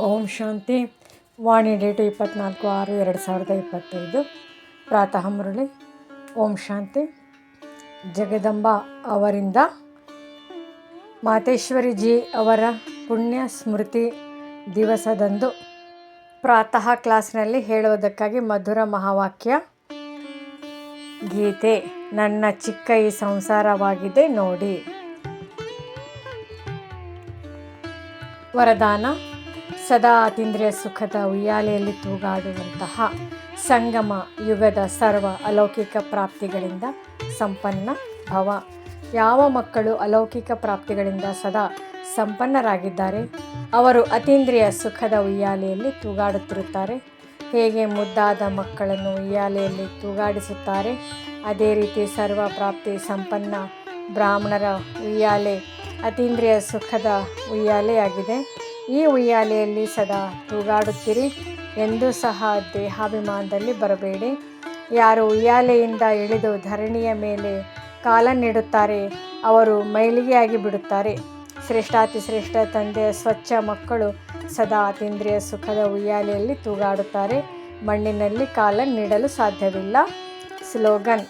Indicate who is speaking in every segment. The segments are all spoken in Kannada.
Speaker 1: ಓಂ ಶಾಂತಿ. ವಾಣಿ ಡೇಟು ಇಪ್ಪತ್ತ್ನಾಲ್ಕು ಆರು ಎರಡು ಸಾವಿರದ ಇಪ್ಪತ್ತೈದು. ಪ್ರಾತಃ ಮುರಳಿ. ಓಂ ಶಾಂತಿ. ಜಗದಂಬ ಅವರಿಂದ ಮಾತೇಶ್ವರಿ ಜಿ ಅವರ ಪುಣ್ಯ ಸ್ಮೃತಿ ದಿವಸದಂದು ಪ್ರಾತಃ ಕ್ಲಾಸ್ನಲ್ಲಿ ಹೇಳುವುದಕ್ಕಾಗಿ ಮಧುರ ಮಹಾವಾಕ್ಯ. ಗೀತೆ, ನನ್ನ ಚಿಕ್ಕ ಈ ಸಂಸಾರವಾಗಿದೆ ನೋಡಿ. ವರದಾನ ಸದಾ ಅತೀಂದ್ರಿಯ ಸುಖದ ಉಯ್ಯಾಲೆಯಲ್ಲಿ ತೂಗಾಡುವಂತಹ ಸಂಗಮ ಯುಗದ ಸರ್ವ ಅಲೌಕಿಕ ಪ್ರಾಪ್ತಿಗಳಿಂದ ಸಂಪನ್ನ ಭವ. ಯಾವ ಮಕ್ಕಳು ಅಲೌಕಿಕ ಪ್ರಾಪ್ತಿಗಳಿಂದ ಸದಾ ಸಂಪನ್ನರಾಗಿದ್ದಾರೆ? ಅವರು ಅತೀಂದ್ರಿಯ ಸುಖದ ಉಯ್ಯಾಲೆಯಲ್ಲಿ ತೂಗಾಡುತ್ತಿರುತ್ತಾರೆ. ಹೇಗೆ ಮುದ್ದಾದ ಮಕ್ಕಳನ್ನು ಉಯ್ಯಾಲೆಯಲ್ಲಿ ತೂಗಾಡಿಸುತ್ತಾರೆ? ಅದೇ ರೀತಿ ಸರ್ವ ಪ್ರಾಪ್ತಿ ಸಂಪನ್ನ ಬ್ರಾಹ್ಮಣರ ಉಯ್ಯಾಲೆ ಅತೀಂದ್ರಿಯ ಸುಖದ ಉಯ್ಯಾಲೆಯಾಗಿದೆ. ಈ ಉಯ್ಯಾಲೆಯಲ್ಲಿ ಸದಾ ತೂಗಾಡುತ್ತಿರಿ ಎಂದು ಸಹ ದೇಹಾಭಿಮಾನದಲ್ಲಿ ಬರಬೇಡಿ. ಯಾರು ಉಯ್ಯಾಲೆಯಿಂದ ಇಳಿದು ಧರಣಿಯ ಮೇಲೆ ಕಾಲನ್ನಿಡುತ್ತಾರೆ ಅವರು ಮೈಲಿಗೆಯಾಗಿ ಬಿಡುತ್ತಾರೆ. ಶ್ರೇಷ್ಠಾತಿ ಶ್ರೇಷ್ಠ ತಂದೆಯ ಸ್ವಚ್ಛ ಮಕ್ಕಳು ಸದಾ ಅತೀಂದ್ರಿಯ ಸುಖದ ಉಯ್ಯಾಲೆಯಲ್ಲಿ ತೂಗಾಡುತ್ತಾರೆ. ಮಣ್ಣಿನಲ್ಲಿ ಕಾಲನ್ನಿಡಲು ಸಾಧ್ಯವಿಲ್ಲ. ಸ್ಲೋಗನ್,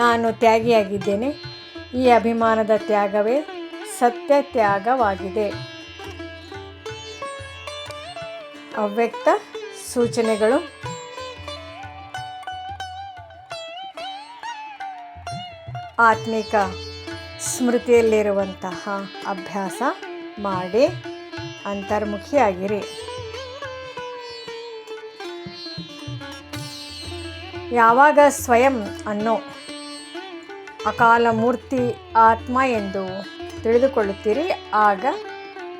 Speaker 1: ನಾನು ತ್ಯಾಗಿಯಾಗಿದ್ದೇನೆ. ಈ ಅಭಿಮಾನದ ತ್ಯಾಗವೇ ಸತ್ಯ ತ್ಯಾಗವಾಗಿದೆ ಅವ್ಯಕ್ತ ಸೂಚನೆಗಳು. ಆತ್ಮಿಕ ಸ್ಮೃತಿಯಲ್ಲಿರುವಂತಹ ಅಭ್ಯಾಸ ಮಾಡಿ ಅಂತರ್ಮುಖಿಯಾಗಿರಿ. ಯಾವಾಗ ಸ್ವಯಂ ಅನ್ನೋ ಅಕಾಲ ಮೂರ್ತಿ ಆತ್ಮ ಎಂದು ತಿಳಿದುಕೊಳ್ಳುತ್ತೀರಿ, ಆಗ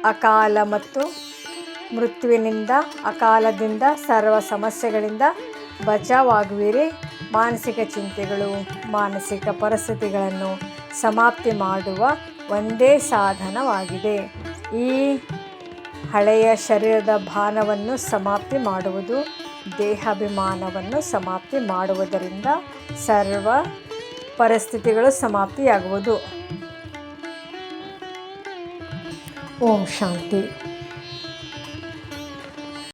Speaker 1: ಅಕಾಲ ಮತ್ತು ಮೃತ್ಯುವಿನಿಂದ, ಅಕಾಲದಿಂದ, ಸರ್ವ ಸಮಸ್ಯೆಗಳಿಂದ ಬಚಾವಾಗುವಿರಿ. ಮಾನಸಿಕ ಚಿಂತೆಗಳು, ಮಾನಸಿಕ ಪರಿಸ್ಥಿತಿಗಳನ್ನು ಸಮಾಪ್ತಿ ಮಾಡುವ ಒಂದೇ ಸಾಧನವಾಗಿದೆ. ಈ ಹಳೆಯ ಶರೀರದ ಭಾನವನ್ನು ಸಮಾಪ್ತಿ ಮಾಡುವುದು, ದೇಹಾಭಿಮಾನವನ್ನು ಸಮಾಪ್ತಿ ಮಾಡುವುದರಿಂದ ಸರ್ವ ಪರಿಸ್ಥಿತಿಗಳು ಸಮಾಪ್ತಿಯಾಗುವುದು. ಓಂ ಶಾಂತಿ.